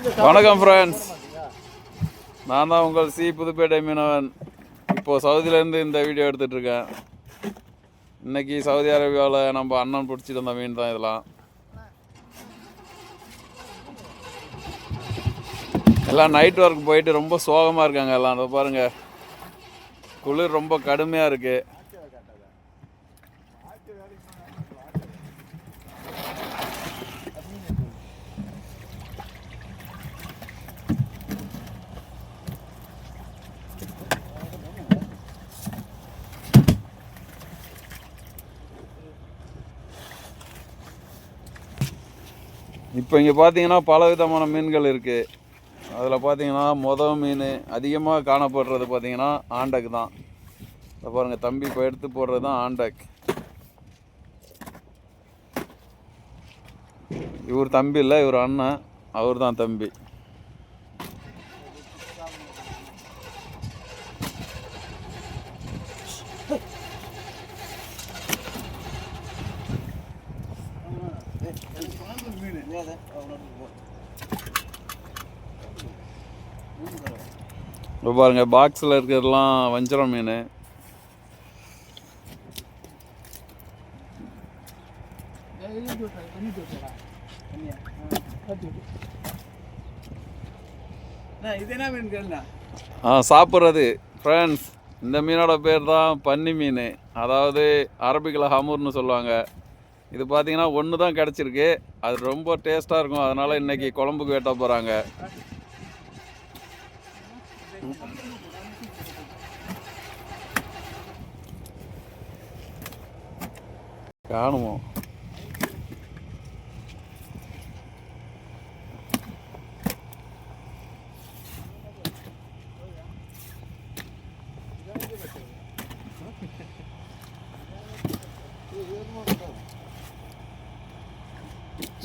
வணக்கம் ஃப்ரெண்ட்ஸ் நான் தான் உங்கள் சி புதுப்பேட்டை மீனவன். இப்போது சவுதியிலேருந்து இந்த வீடியோ எடுத்துகிட்ருக்கேன் இருக்கேன். இன்னைக்கு சவுதி அரேபியாவில் நம்ம அண்ணன் பிடிச்சிட்டு வந்த மீன் தான் இதெல்லாம். எல்லாம் நைட் ஒர்க் போயிட்டு ரொம்ப சோகமாக இருக்காங்க எல்லாம். அதை பாருங்கள் குளிர் ரொம்ப கடுமையாக இருக்குது இப்போ இங்கே பார்த்தீங்கன்னா பல விதமான மீன்கள் இருக்குது அதில் பார்த்தீங்கன்னா மொத மீன் அதிகமாக காணப்படுறது பார்த்தீங்கன்னா ஆண்டக் தான். இதை பாருங்கள் தம்பி இப்போ எடுத்து போடுறது தான் ஆண்டக். இவர் தம்பி இல்லை இவர் அண்ணன். அவர் தான் தம்பி. இப்போ பாருங்க பாக்ஸில் இருக்கிறதெல்லாம் வஞ்சரம் மீன். இது என்ன ஆ சாப்பிட்றது. ஃப்ரெண்ட்ஸ் இந்த மீனோட பேர் தான் பன்னி மீன். அதாவது அரபிக்கில் ஹமூர்னு சொல்லுவாங்க. இது பார்த்தீங்கன்னா ஒன்று தான் கிடச்சிருக்கு. அது ரொம்ப டேஸ்ட்டாக இருக்கும். அதனால் இன்னைக்கு குழம்புக்கு வெட்ட போகிறாங்க காணுமோ?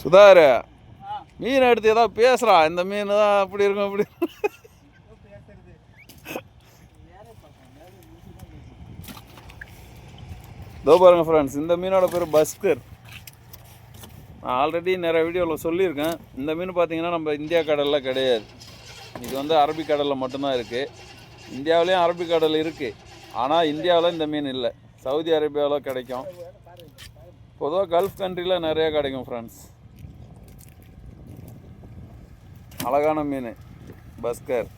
சுதாரு மீன் எடுத்து ஏதோ பேசுகிறா இந்த மீன் தான் அப்படி இருக்கும் அப்படி இதோ பாருங்க ஃப்ரெண்ட்ஸ் இந்த மீனோட பேர் பஸ்கர். நான் ஆல்ரெடி நிறைய வீடியோவில் சொல்லியிருக்கேன். இந்த மீன் பார்த்தீங்கன்னா நம்ம இந்தியா கடலில் கிடையாது. இது வந்து அரபிக்கடலில் மட்டும்தான் இருக்குது இந்தியாவிலேயும் அரபிக்கடல் இருக்குது ஆனால் இந்தியாவில் இந்த மீன் இல்லை. சவுதி அரேபியாவில் கிடைக்கும். பொதுவாக கல்ஃப் கண்ட்ரியில் நிறையா கிடைக்கும் ஃப்ரெண்ட்ஸ் அழகான மீன் பஸ்கர்.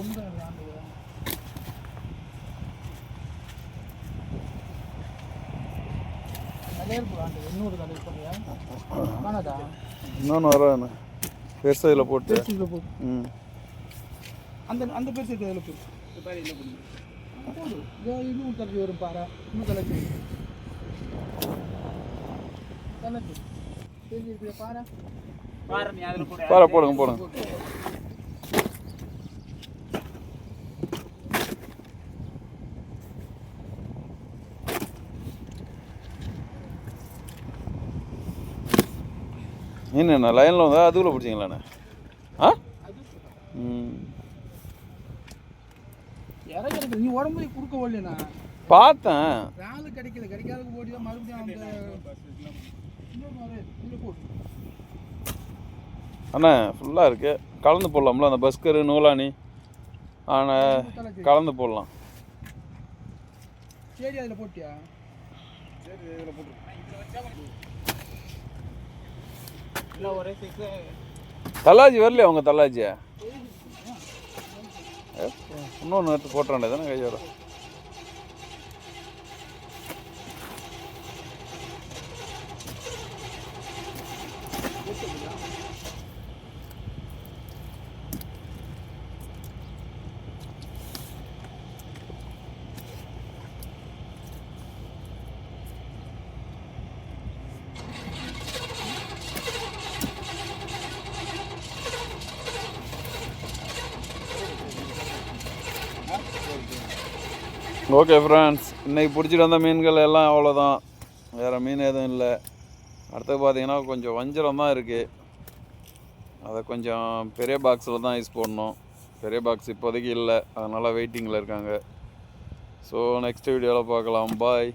ஒன்று இன்னொரு தலைப்பு சொல்றியா? காணாதா? இன்னொன்று வர பெருசாக இதில் போட்டு. பேசிக்கல போ ம். அந்த அந்த பேசி இருக்கு அதில் போய் இது பாரு என்ன பண்ணு போடு. இதோ இன்னும் தலைச்சி வரும் பாரு. இன்னும் தலைச்சி தலைச்சி பாரு. பாரு போடுங்க போடுங்க. மீன் என்ன லைனில் வந்தால் அதுக்குள்ளே பிடிச்சிங்களாண்ணே ஆ? ம். இறங்கிறது நீ உடம்பு குறுக்க ஓடலண்ணா பார்த்தேன். கிடைக்கல கிடைக்காத ஓடி தான் மறுபடியும் அண்ணே ஃபுல்லாக இருக்கு. கலந்து போடலாம்ல அந்த பஸ்கரு நூலானி ஆனால் கலந்து போடலாம். சரி அதில் போட்டியா? சரி இதில் போட்டு தலாஜி வரலையா உங்கள் தலாஜியா? இன்னொன்று எடுத்து போட்டுறாண்டே தானே கையோட? ஓகே ஃப்ரெண்ட்ஸ் இன்றைக்கி பிடிச்சிட்டு வந்த மீன்கள் எல்லாம் அவ்வளோதான் வேறு மீன் எதுவும் இல்லை. அடுத்து பார்த்தீங்கன்னா கொஞ்சம் வஞ்சிரம் தான் இருக்குது அதை கொஞ்சம் பெரிய பாக்ஸில் தான் ஐஸ் போடணும். பெரிய பாக்ஸ் இப்போதைக்கு இல்லை. அதனால் வெயிட்டிங்கில் இருக்காங்க. ஸோ நெக்ஸ்ட் வீடியோவில் பார்க்கலாம். பாய்